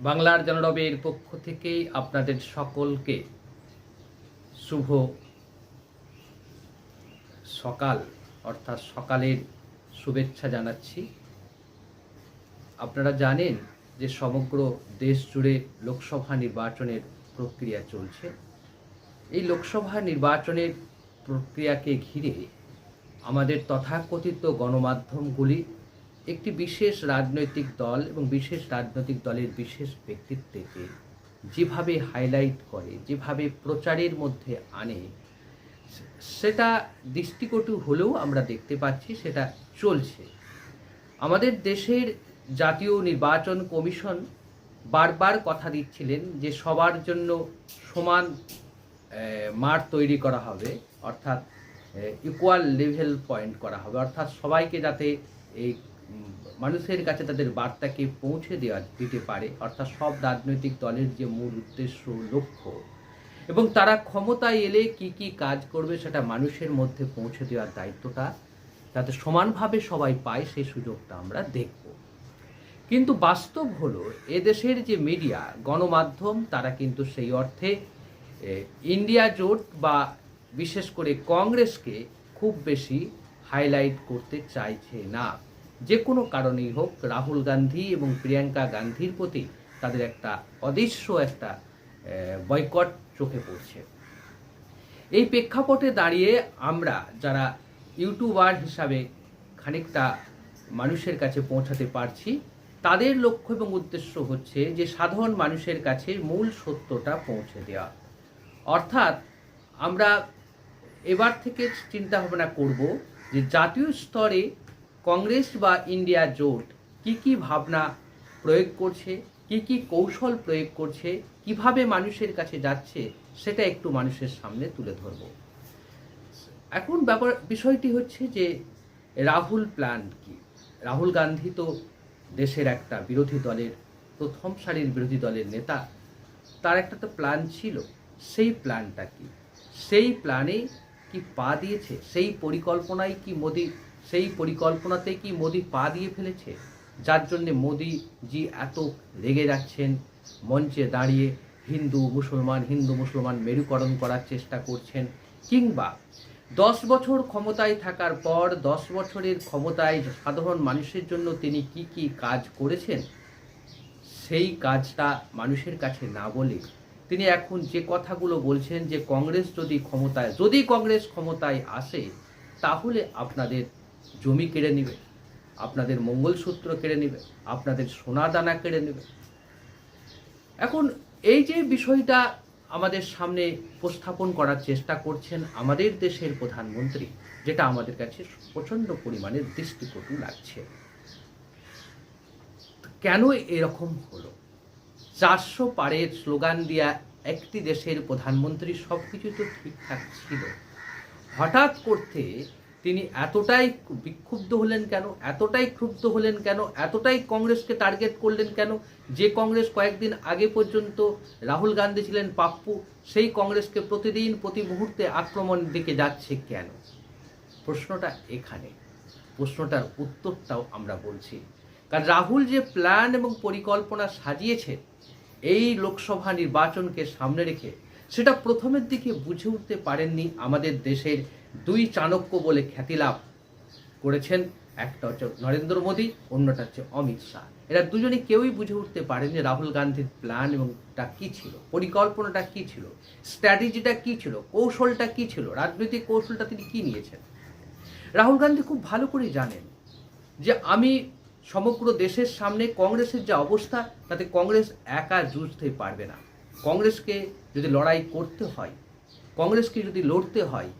বাংলার জনরবের পক্ষ থেকে আপনাদের সকলকে শুভ সকাল, অর্থাৎ সকালের শুভেচ্ছা জানাচ্ছি। আপনারা জানেন যে সমগ্র দেশ জুড়ে লোকসভা নির্বাচনের প্রক্রিয়া চলছে। এই লোকসভা নির্বাচনের প্রক্রিয়াকে ঘিরে আমাদের তথাকথিত গণমাধ্যমগুলি একটি বিশেষ রাজনৈতিক দল এবং বিশেষ রাজনৈতিক দলের বিশেষ ব্যক্তিত্বকে যেভাবে হাইলাইট করে, যেভাবে প্রচারের মধ্যে আনে, সেটা দৃষ্টিকটু হলেও আমরা দেখতে পাচ্ছি সেটা চলছে। আমাদের দেশের জাতীয় নির্বাচন কমিশন বারবার কথা দিচ্ছিলেন যে সবার জন্য সমান মাঠ তৈরি করা হবে, অর্থাৎ ইকুয়াল লেভেল পয়েন্ট করা হবে, অর্থাৎ সবাইকে যাতে এই মানুষের কাছে তাদের বার্তাকে পৌঁছে দেওয়া দিতে পারে, অর্থাৎ সব রাজনৈতিক দলের যে মূল উদ্দেশ্য লক্ষ্য। এবং তারা ক্ষমতায় এলে কি কি কাজ করবে সেটা মানুষের মধ্যে পৌঁছে দেওয়ার দায়িত্বটা যাতে সমানভাবে সবাই পায়, সেই সুযোগটা আমরা দেখব। কিন্তু বাস্তব হলো, এদেশের যে মিডিয়া, গণমাধ্যম, তারা কিন্তু সেই অর্থে ইন্ডিয়া জোট বা বিশেষ করে কংগ্রেসকে খুব বেশি হাইলাইট করতে চাইছে না। যে কোনো কারণেই হোক, রাহুল গান্ধী এবং প্রিয়াঙ্কা গান্ধীর প্রতি তাদের একটা অদৃশ্য একটা বয়কট চোখে পড়ছে। এই প্রেক্ষাপটে দাঁড়িয়ে আমরা যারা ইউটিউবার হিসাবে খানিকটা মানুষের কাছে পৌঁছাতে পারছি, তাদের লক্ষ্য এবং উদ্দেশ্য হচ্ছে যে সাধারণ মানুষের কাছে মূল সত্যটা পৌঁছে দেওয়া। অর্থাৎ আমরা এবার থেকে চিন্তা ভাবনা করব যে জাতীয় স্তরে কংগ্রেস বা ইন্ডিয়া জোট কি কি ভাবনা প্রয়োগ করছে, কি কি কৌশল প্রয়োগ করছে, কীভাবে মানুষের কাছে যাচ্ছে, সেটা একটু মানুষের সামনে তুলে ধরব। এখন ব্যাপার, বিষয়টি হচ্ছে যে রাহুল প্ল্যান কি? রাহুল গান্ধী তো দেশের একটা বিরোধী দলের, প্রথম সারির বিরোধী দলের নেতা। তার একটা তো প্ল্যান ছিল। সেই প্ল্যানটা কি? সেই প্ল্যানে কি পা দিয়েছে? সেই পরিকল্পনায় কি মোদি সেই পরিকল্পনাতে কি মোদি পা দিয়ে ফেলেছে? যার জন্যে মোদিজি এত রেগে যাচ্ছেন, মঞ্চে দাঁড়িয়ে হিন্দু মুসলমান হিন্দু মুসলমান মেরুকরণ করার চেষ্টা করছেন কিংবা দশ বছর ক্ষমতায় থাকার পর দশ বছরের ক্ষমতায় সাধারণ মানুষের জন্য তিনি কি কি কাজ করেছেন, সেই কাজটা মানুষের কাছে না বলে তিনি এখন যে কথাগুলো বলছেন যে কংগ্রেস যদি ক্ষমতায়, যদি কংগ্রেস ক্ষমতায় আসে, তাহলে আপনাদের জমি কেড়ে নেবে, আপনাদের মঙ্গলসূত্র কেড়ে নেবে, আপনাদের সোনা দানা কেড়ে নেবে। এখন এই যে বিষয়টা আমাদের সামনে উপস্থাপন করার চেষ্টা করছেন আমাদের দেশের প্রধানমন্ত্রী, যেটা আমাদের কাছে প্রচণ্ড পরিমাণে দৃষ্টিকটু লাগছে। কেন এরকম হলো? চারশো পারের স্লোগান দিয়া একটি দেশের প্রধানমন্ত্রী সব কিছু তো ঠিকঠাক ছিল। হঠাৎ করতে তিনি এতটাই বিক্ষুব্ধ হলেন কেন? এতটাই ক্ষুব্ধ হলেন কেন? এতটাই কংগ্রেসকে টার্গেট করলেন কেন? যে কংগ্রেস কয়েকদিন আগে পর্যন্ত রাহুল গান্ধী ছিলেন পাপ্পু, সেই কংগ্রেসকে প্রতিদিন, প্রতি মুহূর্তে আক্রমণ দিকে যাচ্ছে কেন? প্রশ্নটা এখানে। প্রশ্নটার উত্তরটাও আমরা বলছি। কারণ রাহুল যে প্ল্যান এবং পরিকল্পনা সাজিয়েছে, এই লোকসভা নির্বাচনকে সামনে রেখে, সেটা প্রথমের দিকে বুঝে উঠতে পারেননি আমাদের দেশের দুই চাণক্য বলে খ্যাতি লাভ করেছেন একটা হচ্ছে নরেন্দ্র মোদী, অন্যটা হচ্ছে অমিত শাহ। এরা দুজনে কেউই বুঝে উঠতে পারেন যে রাহুল গান্ধীর প্ল্যান এবং তা কী ছিল, পরিকল্পনাটা কী ছিল স্ট্র্যাটেজিটা কী ছিল, কৌশলটা কী ছিল, রাজনৈতিক কৌশলটা তিনি কী নিয়েছেন। রাহুল গান্ধী খুব ভালো করে জানেন যে আমি সমগ্র দেশের সামনে কংগ্রেসের যে অবস্থা, তাতে কংগ্রেস একা জুঝতে পারবে না। কংগ্রেসকে যদি লড়াই করতে হয়, কংগ্রেসকে যদি লড়তে হয়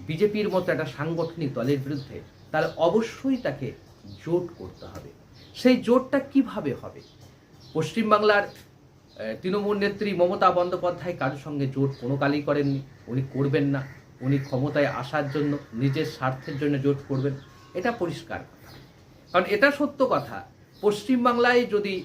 বিজেপির মতো একটা সাংগঠনিক দলের বিরুদ্ধে তাহলে অবশ্যই তাকে জোট করতে হবে। সেই জোটটা কীভাবে হবে? পশ্চিমবাংলার তৃণমূল নেত্রী মমতা বন্দ্যোপাধ্যায় কারোর সঙ্গে জোট কোনো কালই করেননি। উনি করবেন না। উনি ক্ষমতায় আসার জন্য, নিজের স্বার্থের জন্য জোট করবেন। এটা পরিষ্কার কথা। কারণ এটা সত্য কথা। পশ্চিমবাংলায় যদি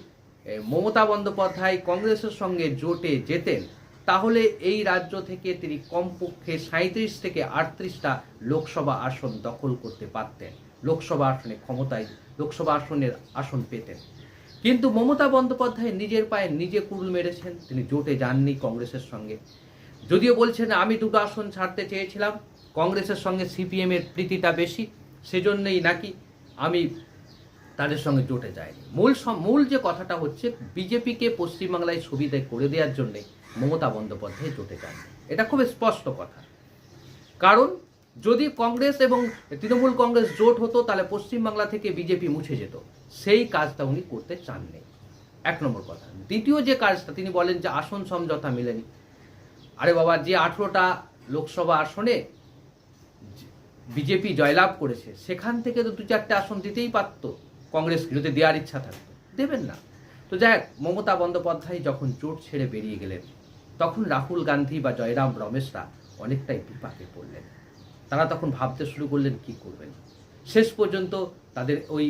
মমতা বন্দ্যোপাধ্যায় কংগ্রেসের সঙ্গে জোটে যেতেন তাহলে এই রাজ্য থেকে তিনি কমপক্ষে সাঁত্রিশ থেকে আটত্রিশটা লোকসভা আসন দখল করতে পারতেন। লোকসভা আসনে ক্ষমতায়, লোকসভা আসনের আসন পেতেন। কিন্তু মমতা বন্দ্যোপাধ্যায় নিজের পায়ে নিজে কুড়ুল মেরেছেন, তিনি জোটে যাননি কংগ্রেসের সঙ্গে। যদিও বলছেন, আমি দুটো আসন ছাড়তে চেয়েছিলাম, কংগ্রেসের সঙ্গে সিপিএম এর প্রীতিটা বেশি, সেজন্যই নাকি আমি তাদের সঙ্গে জোটে যায়নি মূল মূল যে কথাটা হচ্ছে, বিজেপিকে পশ্চিমবাংলায় সুবিধা করে দেওয়ার জন্যে মমতা বন্দ্যোপাধ্যায় জোটে যাননি। এটা খুব স্পষ্ট কথা। কারণ যদি কংগ্রেস এবং তৃণমূল কংগ্রেস জোট হতো তাহলে পশ্চিমবাংলা থেকে বিজেপি মুছে যেত। সেই কাজটা উনি করতে চাননি। এক নম্বর কথা। দ্বিতীয় যে কাজটা তিনি বলেন যে আসন সমঝোতা মিলেনি। আরে বাবা যে আঠেরোটা লোকসভা আসনে বিজেপি জয়লাভ করেছে সেখান থেকে তো দু চারটে আসন দিতেই পারত। কংগ্রেস যদি দেওয়ার ইচ্ছা থাকতো। দেবেন না। তো যাই হোক, মমতা বন্দ্যোপাধ্যায় যখন জোট ছেড়ে বেরিয়ে গেলেন তখন রাহুল গান্ধী বা জয়রাম রমেশরা অনেকটাই বিপাকে পড়লেন। তারা তখন ভাবতে শুরু করলেন, কি করবেন? শেষ পর্যন্ত তাদের ওই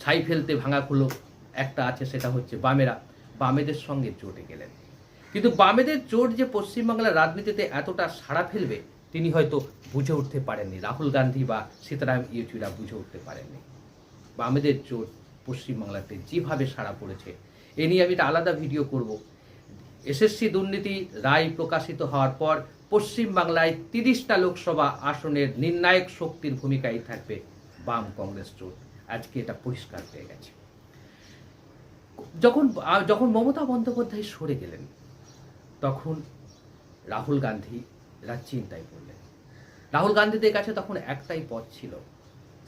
ছাই ফেলতে ভাঙা খুলো একটা আছে, সেটা হচ্ছে বামেরা। বামেদের সঙ্গে জোটে গেলেন। কিন্তু বামেদের জোট যে পশ্চিমবাংলার রাজনীতিতে এতটা সাড়া ফেলবে, তিনি হয়তো বুঝে উঠতে পারেননি। রাহুল গান্ধী বা সীতারাম ইয়েচুরিরা বুঝে উঠতে পারেননি। বামেদের জোট পশ্চিমবাংলাতে যেভাবে সাড়া পড়েছে, এ নিয়ে আমি একটা আলাদা ভিডিও করব। এসএসসি দুর্নীতি রায় প্রকাশিত হওয়ার পর পশ্চিমবাংলায় তিরিশটা লোকসভা আসনের নির্ণায়ক শক্তির ভূমিকায় থাকবে বাম কংগ্রেস জোট। আজকে এটা পরিষ্কার হয়ে গেছে। যখন যখন মমতা বন্দ্যোপাধ্যায় সরে গেলেন, তখন রাহুল গান্ধী এরা চিন্তায় পড়লেন। রাহুল গান্ধীদের কাছে তখন একটাই পথ ছিল,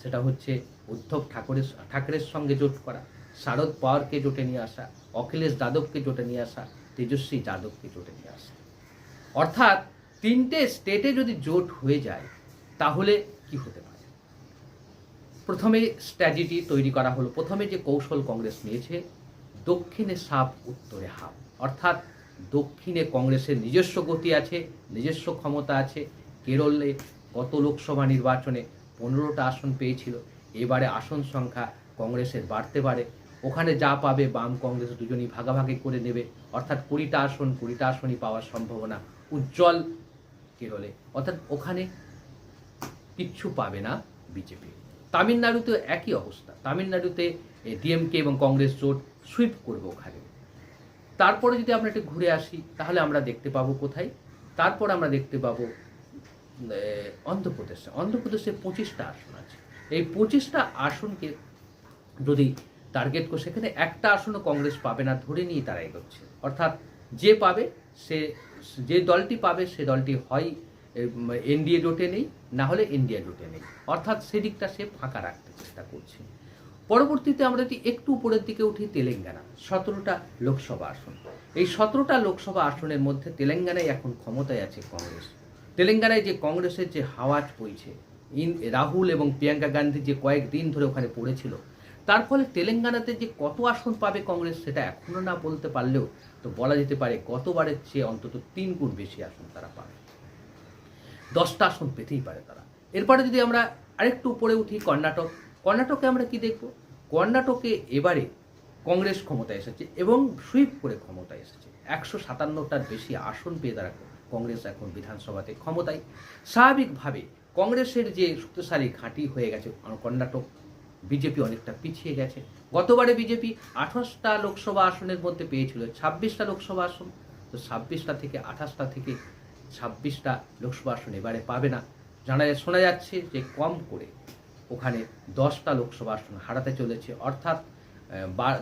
সেটা হচ্ছে উদ্ধব ঠাকুরের, ঠাকরের সঙ্গে জোট করা, শারদ পাওয়ারকে জোটে নিয়ে আসা, অখিলেশ যাদবকে জোটে নিয়ে আসা তেজস্বী যাদবকে জোটে নিয়ে আসা। অর্থাৎ তিনটে স্টেটে যদি জোট হয়ে যায়, তাহলে কি হতে পারে? প্রথমে স্ট্র্যাটেজি তৈরি করা হলো। প্রথমে যে কৌশল কংগ্রেস নিয়েছে, দক্ষিণে সাপ, উত্তরে হাপ। অর্থাৎ দক্ষিণে কংগ্রেসের নিজস্ব গতি আছে, নিজস্ব ক্ষমতা আছে। কেরলে গত লোকসভা নির্বাচনে পনেরোটা আসন পেয়েছিল। এবারে আসন সংখ্যা কংগ্রেসের বাড়তে পারে। ওখানে যা পাবে বাম কংগ্রেস দুজনই ভাগাভাগি করে নেবে। অর্থাৎ কুড়িটা আসন, কুড়িটা আসনই পাওয়ার সম্ভাবনা উজ্জ্বল কেরলে অর্থাৎ ওখানে কিচ্ছু পাবে না বিজেপি। তামিলনাড়ুতে একই অবস্থা। তামিলনাড়ুতে ডিএমকে এবং কংগ্রেস জোট সুইপ করবে ওখানে। তারপরে যদি আমরা একটু ঘুরে আসি, তাহলে আমরা দেখতে পাবো কোথায়? তারপর আমরা দেখতে পাবো অন্ধ্রপ্রদেশে। অন্ধ্রপ্রদেশে পঁচিশটা আসন আছে। এই পঁচিশটা আসনকে যদি টার্গেট করে, সেখানে একটা আসনও কংগ্রেস পাবে না, ধরে নিয়ে তারা এগোচ্ছে। অর্থাৎ যে পাবে, সে, যে দলটি পাবে, সে দলটি হয় এনডিএ জোটে নেই, না হলে ইন্ডিয়া জোটে নেই। অর্থাৎ সেদিকটা সে ফাঁকা রাখতে চেষ্টা করছে। পরবর্তীতে আমরা যদি একটু উপরের দিকে উঠি, তেলেঙ্গানা, সতেরোটা লোকসভা আসন। এই সতেরোটা লোকসভা আসনের মধ্যে তেলেঙ্গানায় এখন ক্ষমতায় আছে কংগ্রেস। তেলেঙ্গানায় যে কংগ্রেসের যে হাওয়াজ বইছে, ইন, রাহুল এবং প্রিয়াঙ্কা গান্ধী যে কয়েকদিন ধরে ওখানে পড়েছিল, তার ফলে তেলেঙ্গানাতে যে কত আসন পাবে কংগ্রেস সেটা এখনও না বলতে পারলেও তো বলা যেতে পারে গতবারের চেয়ে অন্তত তিন গুণ বেশি আসন তারা পাবে। দশটা আসন পেতেই পারে তারা। এরপরে যদি আমরা আরেকটু উপরে উঠি কর্ণাটক, কর্ণাটকে আমরা কি দেখব? কর্ণাটকে এবারে কংগ্রেস ক্ষমতায় এসেছে এবং সুইপ করে ক্ষমতায় এসেছে। একশো সাতান্নটার বেশি আসন পেয়ে তারা কংগ্রেস এখন বিধানসভাতে ক্ষমতায়। স্বাভাবিকভাবে কংগ্রেসের যে শক্তিশালী ঘাঁটি হয়ে গেছে কর্ণাটক বিজেপি অনেকটা পিছিয়ে গেছে। গতবারে বিজেপি আঠাশটা লোকসভা আসনের মধ্যে পেয়েছিল, ছাব্বিশটা লোকসভা আসন। তো ছাব্বিশটা থেকে আঠাশটা থেকে ছাব্বিশটা লোকসভা আসন এবারে পাবে না। জানা যা- শোনা যাচ্ছে যে কম করে ওখানে দশটা লোকসভা আসন হারাতে চলেছে। অর্থাৎ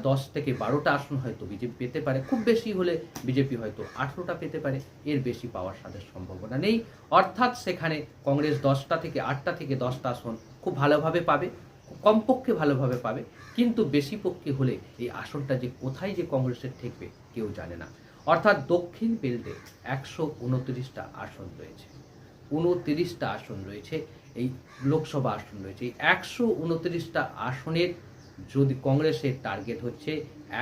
দশ থেকে বারোটা আসন হয়তো বিজেপি পেতে পারে। খুব বেশি হলে বিজেপি হয়তো আঠেরোটা পেতে পারে। এর বেশি পাওয়ার সাথে সম্ভাবনা নেই। অর্থাৎ সেখানে কংগ্রেস দশটা থেকে আটটা থেকে দশটা আসন খুব ভালোভাবে পাবে। কমপক্ষে ভালোভাবে পাবে, কিন্তু বেশি পক্ষে হলে এই আসনটা যে কোথায় যে কংগ্রেসের ঠেকবে কেউ জানে না। অর্থাৎ দক্ষিণ বেল্টে একশো উনত্রিশটা আসন রয়েছে। উনত্রিশটা আসন রয়েছে, এই লোকসভা আসন রয়েছে। এই একশো উনত্রিশটা আসনের যদি কংগ্রেসের টার্গেট হচ্ছে,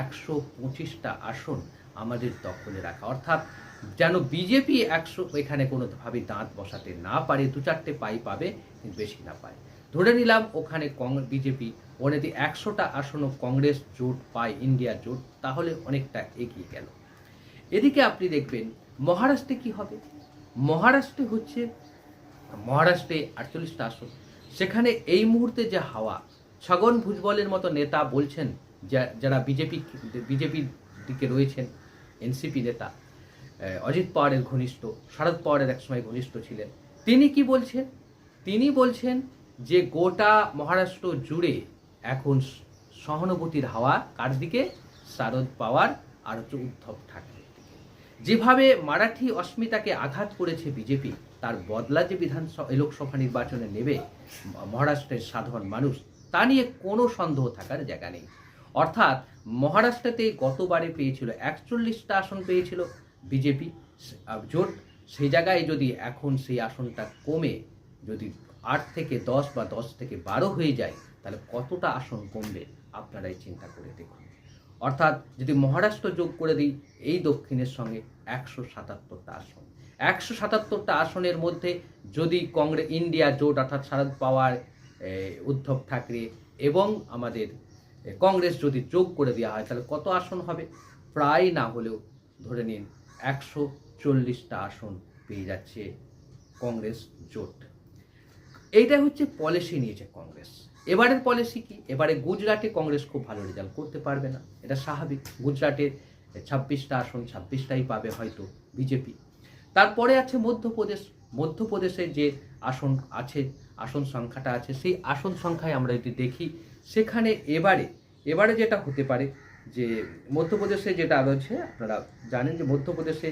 একশো পঁচিশটা আসন আমাদের দখলে রাখা। অর্থাৎ যেন বিজেপি একশো, এখানে কোনোভাবে দাঁত বসাতে না পারে, দু চারটে পাই পাবে বেশি না পায়। ধরে নিলাম ওখানে বিজেপি ওনাদি একশোটা আসনও কংগ্রেস জোট পায়, ইন্ডিয়া জোট, তাহলে অনেকটা এগিয়ে গেল। এদিকে আপনি দেখবেন মহারাষ্ট্রে কি হবে? মহারাষ্ট্রে হচ্ছে, মহারাষ্ট্রে আটচল্লিশটা আসন। সেখানে এই মুহূর্তে যে হাওয়া, ছগন ভুজবলের মতো নেতা বলছেন যারা বিজেপি, বিজেপির দিকে রয়েছেন, এনসিপি নেতা অজিত পাওয়ারের ঘনিষ্ঠ শরদ পাওয়ারের একসময় ঘনিষ্ঠ ছিলেন। তিনি কি বলছেন? তিনি বলছেন যে গোটা মহারাষ্ট্র জুড়ে এখন সহানুভূতির হাওয়া কার দিকে? শারদ পাওয়ার আর হচ্ছে উদ্ধব ঠাকরের দিকে। যেভাবে মারাঠি অস্মিতাকে আঘাত করেছে বিজেপি, তার বদলা যে বিধানসভা, লোকসভা নির্বাচনে নেবে মহারাষ্ট্রের সাধারণ মানুষ, তা নিয়ে কোনো সন্দেহ থাকার জায়গা নেই। অর্থাৎ মহারাষ্ট্রতে গতবারে পেয়েছিল একচল্লিশটা আসন পেয়েছিল বিজেপি জোট। সেই জায়গায় যদি এখন সেই আসনটা কমে, যদি আট থেকে দশ বা দশ থেকে বারো হয়ে যায়, তাহলে কতটা আসন কমবে? আপনারাই চিন্তা করে দেখুন। অর্থাৎ যদি মহারাষ্ট্র যোগ করে দিই, এই দক্ষিণের সঙ্গে একশো সাতাত্তরটা আসন। একশো সাতাত্তরটা আসনের মধ্যে যদি কংগ্রেস ইন্ডিয়া জোট, অর্থাৎ শারদ পাওয়ার উদ্ধব ঠাকরে এবং আমাদের কংগ্রেস যদি যোগ করে দেওয়া হয়, তাহলে কত আসন হবে? প্রায় না হলেও ধরে নিন একশো চল্লিশটা আসন পেয়ে যাচ্ছে কংগ্রেস জোট। এইটা হচ্ছে পলিসি নিয়েছে কংগ্রেস। এবারের পলিসি কি? এবারে গুজরাটে কংগ্রেস খুব ভালো রেজাল্ট করতে পারবে না। এটা স্বাভাবিক। গুজরাটে ছাব্বিশটা আসন, ছাব্বিশটাই পাবে হয়তো বিজেপি। তারপরে আছে মধ্যপ্রদেশ। মধ্যপ্রদেশে যে আসন আছে, আসন সংখ্যাটা আছে, সেই আসন সংখ্যায় আমরা যদি দেখি, সেখানে এবারে এবারে যেটা হতে পারে যে মধ্যপ্রদেশে যেটা রয়েছে, আপনারা জানেন যে মধ্যপ্রদেশে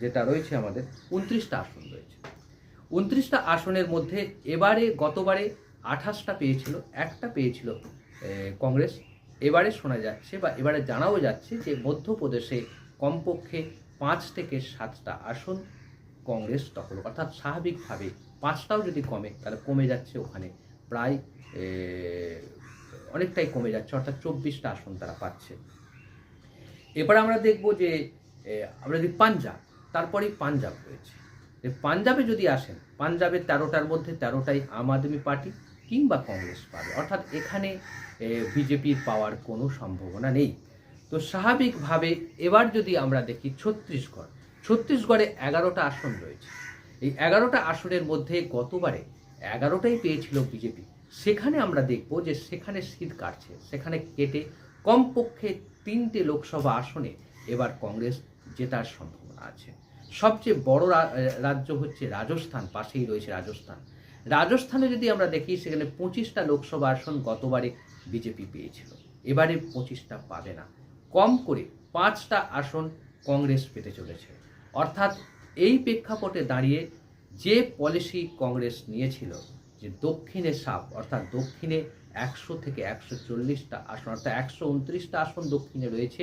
যেটা রয়েছে আমাদের, উনত্রিশটা আসন রয়েছে। উনত্রিশটা আসনের মধ্যে এবারে, গতবারে আঠাশটা পেয়েছিল, একটা পেয়েছিল কংগ্রেস। এবারে শোনা যাচ্ছে বা এবারে জানাও যাচ্ছে যে মধ্যপ্রদেশে কমপক্ষে পাঁচ থেকে সাতটা আসন কংগ্রেস দখল, অর্থাৎ স্বাভাবিকভাবে পাঁচটাও যদি কমে, তাহলে কমে যাচ্ছে ওখানে প্রায় অনেকটাই কমে যাচ্ছে, অর্থাৎ চব্বিশটা আসন তারা পাচ্ছে। এবার আমরা দেখব যে আমরা যদি পাঞ্জাব, তারপরেই পাঞ্জাব রয়েছে। পাঞ্জাবে যদি আসেন, পাঞ্জাবের তেরোটার মধ্যে তেরোটাই আম আদমি পার্টি কিংবা কংগ্রেস পাবে অর্থাৎ এখানে বিজেপির পাওয়ার কোনো সম্ভাবনা নেই। তো স্বাভাবিকভাবে এবার যদি আমরা দেখি ছত্তিশগড়, ছত্তিশগড়ে এগারোটা আসন রয়েছে। এই এগারোটা আসনের মধ্যে গতবারে এগারোটাই পেয়েছিল বিজেপি। সেখানে আমরা দেখব যে সেখানে শীত কাটছে, সেখানে কেটে কমপক্ষে তিনটে লোকসভা আসনে এবার কংগ্রেস জেতার সম্ভাবনা আছে। সবচেয়ে বড় রাজ্য হচ্ছে রাজস্থান, পাশেই রয়েছে রাজস্থান। রাজস্থানে যদি আমরা দেখি, সেখানে পঁচিশটা লোকসভা আসন গতবারে বিজেপি পেয়েছিল। এবারে পঁচিশটা পাবে না। কম করে পাঁচটা আসন কংগ্রেস পেতে চলেছে। অর্থাৎ এই প্রেক্ষাপটে দাঁড়িয়ে যে পলিসি কংগ্রেস নিয়েছিল, যে দক্ষিণে সাপ, অর্থাৎ দক্ষিণে একশো থেকে একশো চল্লিশটা আসন, অর্থাৎ একশো উনত্রিশটা আসন দক্ষিণে রয়েছে।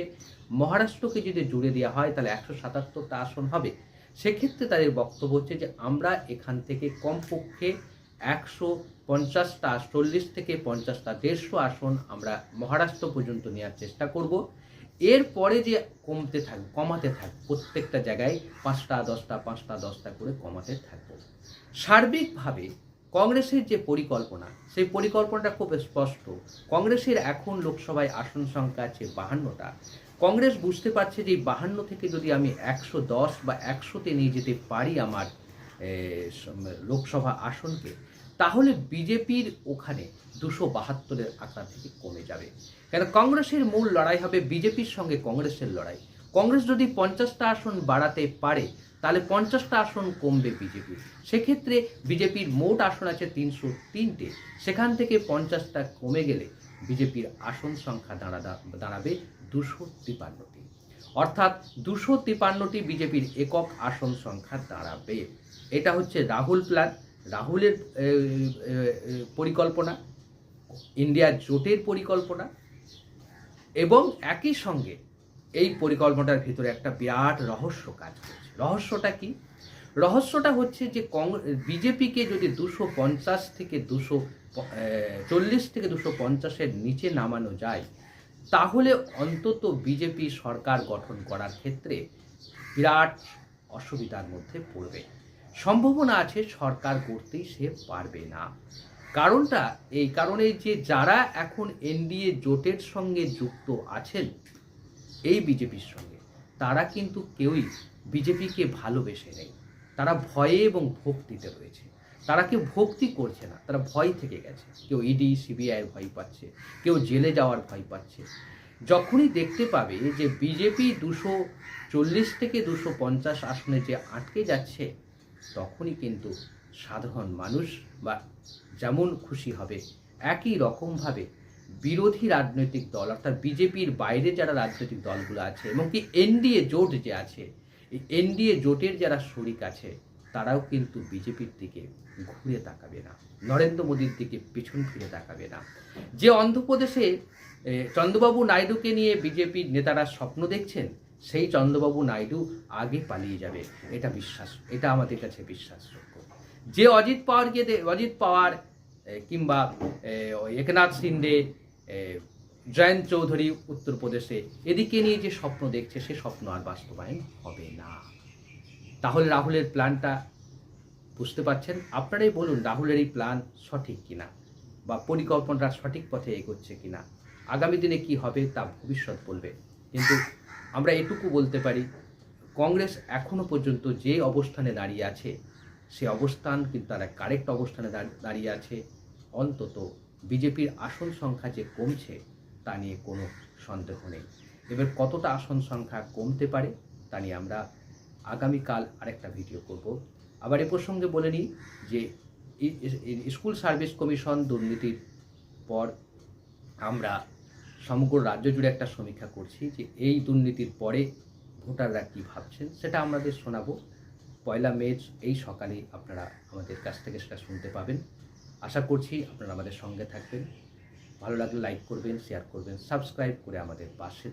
মহারাষ্ট্রকে যদি জুড়ে দেওয়া হয়, তাহলে একশো সাতাত্তরটা আসন হবে। সেক্ষেত্রে তাদের বক্তব্য হচ্ছে যে, আমরা এখান থেকে কমপক্ষে একশো পঞ্চাশটা, চল্লিশ থেকে পঞ্চাশটা, দেড়শো আসন আমরা মহারাষ্ট্র পর্যন্ত নেওয়ার চেষ্টা করব। এরপরে যে কমতে থাক, কমাতে থাক, প্রত্যেকটা জায়গায় পাঁচটা, দশটা পাঁচটা, দশটা করে কমাতে থাকব। সার্বিকভাবে কংগ্রেসের যে পরিকল্পনা, সেই পরিকল্পনাটা খুব স্পষ্ট। কংগ্রেসের এখন লোকসভায় আসন সংখ্যা আছে বাহান্নটা। কংগ্রেস বুঝতে পারছে যে বাহান্ন থেকে যদি আমি একশো দশ বা একশোতে নিয়ে যেতে পারি আমার লোকসভা আসনকে, তাহলে বিজেপির ওখানে দুশো বাহাত্তরের আকার থেকে কমে যাবে। কেন, কংগ্রেসের মূল লড়াই হবে বিজেপির সঙ্গে কংগ্রেসের লড়াই। কংগ্রেস যদি পঞ্চাশটা আসন বাড়াতে পারে, তাহলে পঞ্চাশটা আসন কমবে বিজেপির সেক্ষেত্রে বিজেপির মোট আসন আছে তিনশো তিনটে। সেখান থেকে পঞ্চাশটা কমে গেলে বিজেপির আসন সংখ্যা দাঁড়া দাঁড়াবে দুশো তিপান্নটি। অর্থাৎ দুশো তিপান্নটি বিজেপির একক আসন সংখ্যা দাঁড়াবে। এটা হচ্ছে রাহুল প্ল্যান রাহুলের পরিকল্পনা ইন্ডিয়া জোটের পরিকল্পনা এবং একই সঙ্গে এই পরিকল্পনাটার ভিতরে একটা বিরাট রহস্য কাজ করছে। রহস্যটা কি? রহস্যটা হচ্ছে যে বিজেপিকে যদি দুশো পঞ্চাশ থেকে দুশো চল্লিশ থেকে দুশো পঞ্চাশের নিচে নামানো যায়, তাহলে অন্তত বিজেপি সরকার গঠন করার ক্ষেত্রে বিরাট অসুবিধার মধ্যে পড়বে। সম্ভাবনা আছে সরকার করতেই সে পারবে না। কারণটা এই কারণে যে যারা এখন এনডিএ জোটের সঙ্গে যুক্ত আছেন এই বিজেপির সঙ্গে। তারা কিন্তু কেউই বিজেপিকে ভালোবেসে নেই। তারা ভয়ে এবং ভক্তিতে রয়েছে তারা কেউ ভক্তি করছে না। তারা ভয় থেকে গেছে। কেউ ইডি সিবিআইয়ের ভয় পাচ্ছে। কেউ জেলে যাওয়ার ভয় পাচ্ছে। যখনই দেখতে পাবে যে বিজেপি দুশো চল্লিশ থেকে দুশো পঞ্চাশ আসনে যে আটকে যাচ্ছে, তখনই কিন্তু সাধারণ মানুষ বা যেমন খুশি হবে, একই রকমভাবে বিরোধী রাজনৈতিক দল, অর্থাৎ বিজেপির বাইরে যারা রাজনৈতিক দলগুলো আছে এবং কি এনডিএ জোট যে আছে, এই এনডিএ জোটের যারা শরিক আছে, তারাও কিন্তু বিজেপির দিকে ঘুরে তাকাবে না। নরেন্দ্র মোদীর দিকে পিছন ফিরে তাকাবে না। যে অন্ধ্রপ্রদেশে চন্দ্রবাবু নাইডুকে নিয়ে বিজেপির নেতারা স্বপ্ন দেখছেন, সেই চন্দ্রবাবু নাইডু আগে পালিয়ে যাবে। এটা বিশ্বাস, এটা আমাদের কাছে বিশ্বাসযোগ্য। যে অজিত পাওয়ারকে অজিত পাওয়ার কিংবা একনাথ সিন্ডে জয়ন্ত চৌধুরী উত্তরপ্রদেশে এদিকে নিয়ে যে স্বপ্ন দেখছে, সে স্বপ্ন আর বাস্তবায়ন হবে না। তাহলে রাহুলের প্ল্যানটা বুঝতে পারছেন? আপনারাই বলুন রাহুলের এই প্ল্যান সঠিক কিনা বা পরিকল্পনাটা সঠিক পথে এগোচ্ছে কিনা। আগামী দিনে কি হবে তা ভবিষ্যৎ বলবে। কিন্তু আমরা এটুকু বলতে পারি, কংগ্রেস এখনও পর্যন্ত যে অবস্থানে দাঁড়িয়ে আছে সে অবস্থান কিন্তু তারা কারেক্ট অবস্থানে দাঁড়িয়ে আছে। অন্তত বিজেপির আসন সংখ্যা যে কমছে, তা নিয়ে কোনো সন্দেহ নেই। এবার কতটা আসন সংখ্যা কমতে পারে, তা নিয়ে আমরা আগামীকাল আরেকটা ভিডিও করব। আবার এ প্রসঙ্গে বলে নিই যে স্কুল সার্ভিস কমিশন দুর্নীতির পর আমরা সমগ্র রাজ্য জুড়ে একটা সমীক্ষা করছি যে, এই দুর্নীতির পরে ভোটাররা কী ভাবছেন, সেটা আমাদের শোনাবো। পয়লা মেজ এই সকালে আপনারা আমাদের কাছ থেকে সেটা শুনতে পাবেন। আশা করছি আপনারা আমাদের সঙ্গে থাকবেন। ভালো লাগলে লাইক করবেন শেয়ার করবেন সাবস্ক্রাইব করে আমাদের পাশে